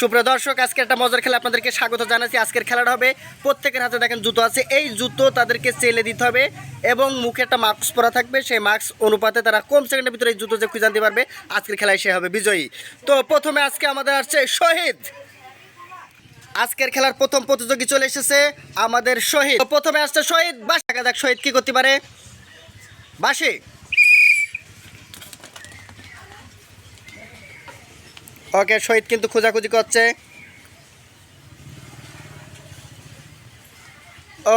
সুপ্রিয় দর্শক, আজকে একটা মজার খেলা আপনাদেরকে স্বাগত জানাচ্ছি। আজকের খেলাটা হবে, প্রত্যেকের হাতে দেখেন জুতো আছে। এই জুতো তাদেরকে চেলে দিতে হবে এবং মুখে একটা মাস্ক পরা থাকবে। সেই মাস্ক অনুপাতে তারা কম সেকেন্ডের ভিতরে এই জুতো যে খুঁজে আনতে পারবে, আজকের খেলায় সে হবে বিজয়ী। তো প্রথমে আজকে আমাদের আসছে শহীদ। আজকের খেলার প্রথম প্রতিযোগী চলে এসেছে আমাদের শহীদ। প্রথমে আসছে শহীদ বাস। দেখা শহীদ কি করতে পারে। বাসে। ওকে, শহীদ কিন্তু খোঁজাখুঁজি করছে।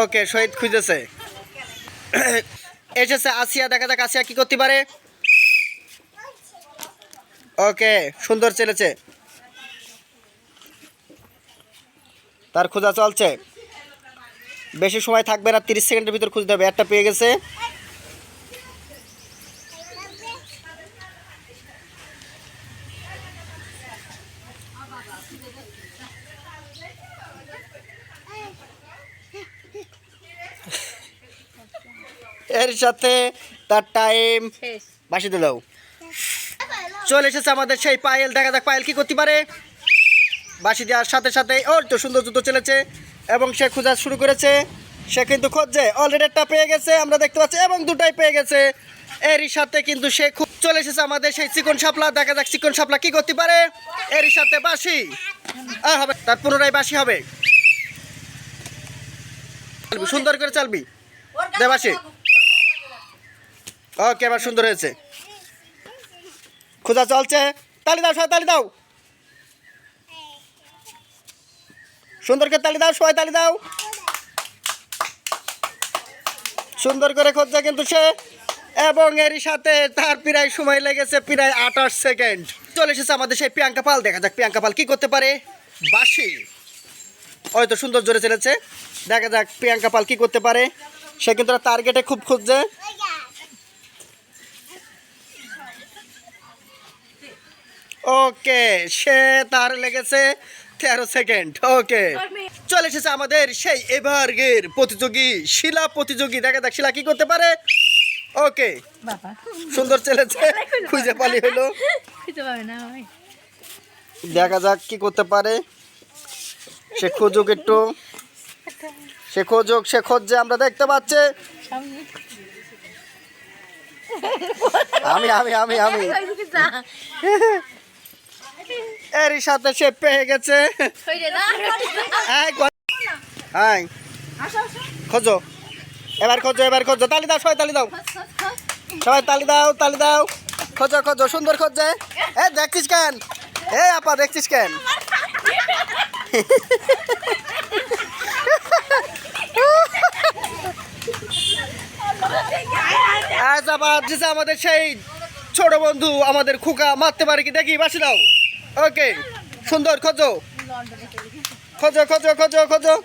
ওকে, শহীদ খুঁজেছে। এসেছে আসিয়া, দেখা যাক আসিয়া কি করতে পারে। ওকে, সুন্দর চলেছে। তার খোঁজা চলছে। বেশি সময় থাকবে না, তিরিশ সেকেন্ডের ভিতর খুঁজতে হবে। একটা পেয়ে গেছে। এর সাথে তার টাইম বাসি দাও। চলে এসেছে আমাদের সেই পায়েল। দেখা যাক পায়েল কি করতে পারে। বাসি দেওয়ার সাথে সাথে ওর তো সুন্দর জুতো চলেছে এবং সে খোঁজা শুরু করেছে। সে কিন্তু খুঁজছে অলরেডি একটা পেয়ে গেছে আমরা দেখতে পাচ্ছি এবং দুটাই পেয়ে গেছে। এরই সাথে কিন্তু সে খুব চলে এসেছে আমাদের সেই চিকন সাপলা দেখা যাক চিকন সাপলা কি করতে পারে। এরই সাথে বাসি। আর হবে। তার পুনরায় বাসি হবে। সুন্দর করে চালবি। দে বাসি। ওকে, এবার সুন্দর হয়েছে। খোঁজা চলছে। তালি দাও, সবাই তালি দাও। সুন্দর করে তালি দাও, সবাই তালি দাও। সুন্দর করে খোঁজছে কিন্তু সে। এবং এরই সাথে তার প্রায় সময় লেগেছে, প্রায় আঠাশ সেকেন্ড। চলে এসেছে আমাদের সেই প্রিয়াঙ্কা পাল। দেখা যাক প্রিয়াঙ্কা পাল কি করতে পারে। বাসি হয়তো সুন্দর জোরে চলেছে। দেখা যাক প্রিয়াঙ্কা পাল কি করতে পারে। সে কিন্তু টার্গেটে খুব খুঁজছে। ওকে সে তার লেগেছে তেরো সেকেন্ড ওকে। চলে এসেছে আমাদের সেই এবারের প্রতিযোগী শিলা প্রতিযোগী। দেখা যাক শিলা কি করতে পারে? ওকে সুন্দর চলেছে খুঁজে পালি হলো। খুঁজে দেখা যাক কি করতে পারে। সে খুঁজুক একটু। সে খোঁজুক সে খুঁজছে আমরা দেখতে পাচ্ছি। আমি আমি আমি আমি। এরই সাথে সে পেয়ে গেছে। গ- খোঁজো। এবার খোঁজো এবার খোঁজো। তালি দাও সবাই তালি দাও। সবাই তালি দাও তালি দাও। খোঁজো খোঁজো সুন্দর খোঁজে। এ দেখছিস কেন? এ আপা দেখছিস কেন? আজ আবার আমাদের সেই ছোট বন্ধু আমাদের খুকা মারতে পারে কি? দেখি বাসি দাও। ওকে সুন্দর, খোঁজো। খোঁজো খোঁজো খোঁজো খোঁজো।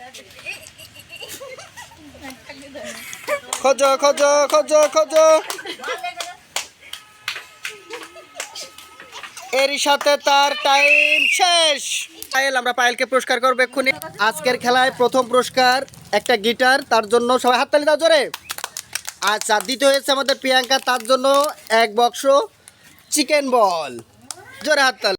খোঁজো খোঁজো খোঁজো খোঁজো। এরই সাথে তার টাইম শেষ। পায়েল, আমরা পায়েলকে পুরস্কার করব এক্ষুনি। আজকের খেলায় প্রথম পুরস্কার, একটা গিটার, তার জন্য সবাই হাততালি দাও জোরে। আচ্ছা দ্বিতীয় হয়েছে আমাদের প্রিয়াঙ্কা, তার জন্য এক বক্স চিকেন বল জোরে হাততালি।